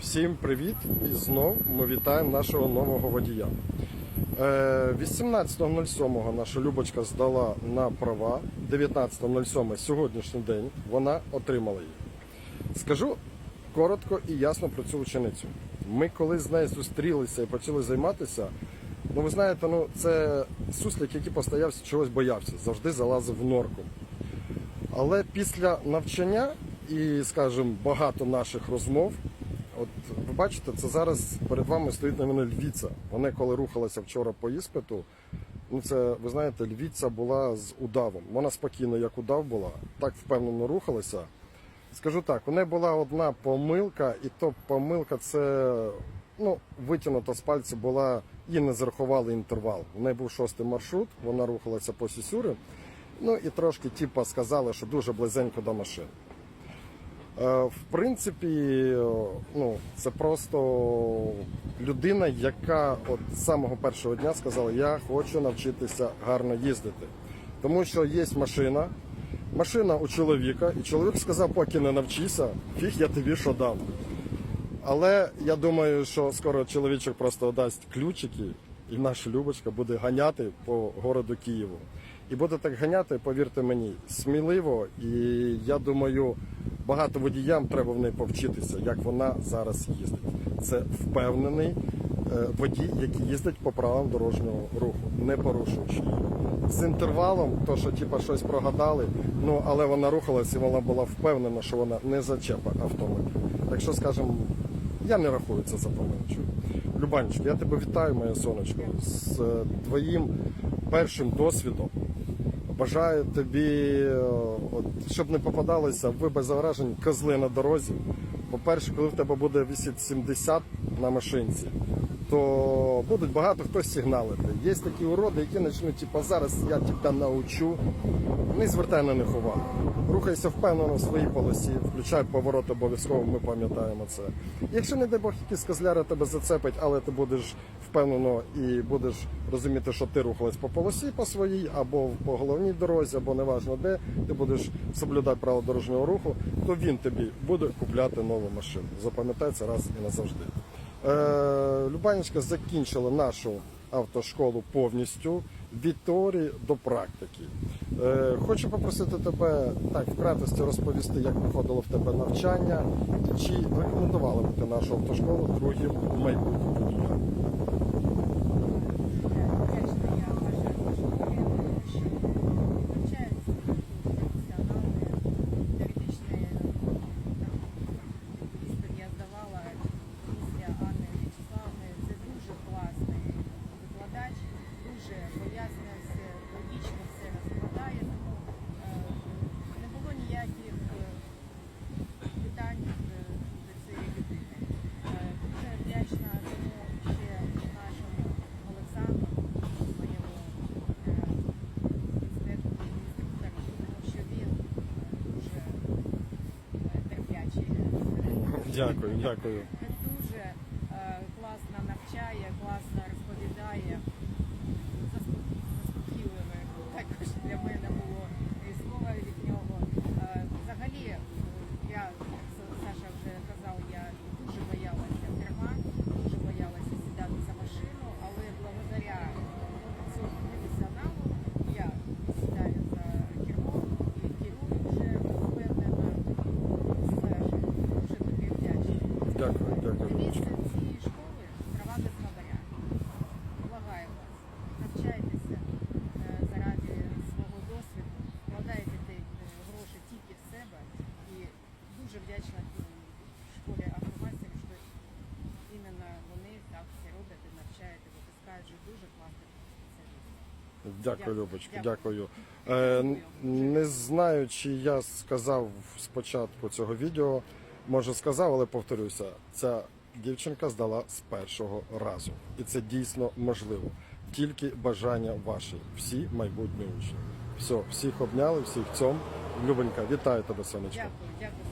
Всім привіт! І знов ми вітаємо нашого нового водія. Е, 18.07 наша Любочка здала на права. 19.07 сьогоднішній день вона отримала їх. Скажу коротко і ясно про цю ученицю. Ми коли з нею зустрілися і почали займатися, ну ви знаєте, ну це суслик, який постоявся, чогось боявся, завжди залазив в норку. Але після навчання і, скажімо, багато наших розмов, от ви бачите, це зараз перед вами стоїть на мене львіця. Вона коли рухалася вчора по іспиту, ну це ви знаєте, львіця була з удавом. Вона спокійно, як удав була, так впевнено рухалася. Скажу так, у неї була одна помилка, і то помилка це ну, витягнута з пальця була, їй не зарахували інтервал. У неї був шостий маршрут, вона рухалася по Сісюри. Ну і трошки типа сказали, що дуже близенько до машин. Е, В принципі, ну, це просто людина, яка от з самого першого дня сказала, я хочу навчитися гарно їздити. Тому що є машина, машина у чоловіка, і чоловік сказав, поки не навчися, фіг я тобі що дам. Але я думаю, що скоро чоловічок просто дасть ключики, і наша Любочка буде ганяти по городу Києву. І буде так ганяти, повірте мені, сміливо. І я думаю, багато водіям треба в неї повчитися, як вона зараз їздить. Це впевнений е, водій, який їздить по правилам дорожнього руху, не порушуючи їх. З інтервалом, то що типа щось прогадали, ну але вона рухалась і вона була впевнена, що вона не зачепа автомобіль. Так що, скажімо, я не рахую це за помилку. Любанечко, я тебе вітаю, моє сонечко, з е, твоїм першим досвідом. Бажаю тобі, е, от, щоб не попадалися ви без заражень козли на дорозі. По-перше, коли в тебе буде висіти 70 на машинці, то будуть багато хто сигналити. Є такі уроди, які почнуть, типу, зараз я тебе научу. Не звертай на них увагу. Рухайся впевнено в своїй полосі, включай поворот обов'язково, ми пам'ятаємо це. Якщо, не дай Бог, якийсь козляра тебе зацепить, але ти будеш впевнено і будеш розуміти, що ти рухалась по полосі по своїй, або по головній дорозі, або неважно де, ти будеш соблюдати правила дорожнього руху, то він тобі буде купляти нову машину. Запам'ятай це раз і назавжди. Е, Любанечка закінчила нашу автошколу повністю від теорії до практики. Е, хочу попросити тебе так в кратості розповісти, як проходило в тебе навчання, чи рекомендувала б ти нашу автошколу другим майбутнім водіям. Вдячна я вважаю вашу колегу, що навчаються професіонали теоретичної іспит я здавала після Анни В'ячеславни. Це дуже класний викладач, дуже пояснює все, логічно все розкладає. Тому е, не було ніяких е, питань е, до цієї людини. Е, Дуже вдячна тому ще нашому Олександру, моєму е, інспектору, інструктору, тому що він дуже е, терплячий. Дякую, дякую. Дуже е, класно навчає, класно розповідає. Заспо- Заспокійливе також для мене було і слово від нього. Е, Взагалі, е, я, як Са- Саша вже казав, я дуже боялася керма, дуже боялася сідати за машину, але благодаря цьому професіоналу я сідаю за кермо і керую вже впевнено. Саша, дуже тобі вдячна. Дякую, дякую. Любочка. цієї школи права без хабаря. Благаю вас, навчайтеся е, заради свого досвіду, вкладайте е, гроші тільки в себе і дуже вдячна школі автомастерів, що іменно вони так все роблять і навчають, і випускають вже дуже класних спеціалістів. Дякую, Дякую. Любочка, Дякую. дякую. Е, не знаю, чи я сказав спочатку цього відео, може сказав, але повторюся, ця дівчинка здала з першого разу. І це дійсно можливо. Тільки бажання ваші, всі майбутні учні. Все, всіх обняли, всіх цьому. Любенька, вітаю тебе, сонечко. Дякую, дякую.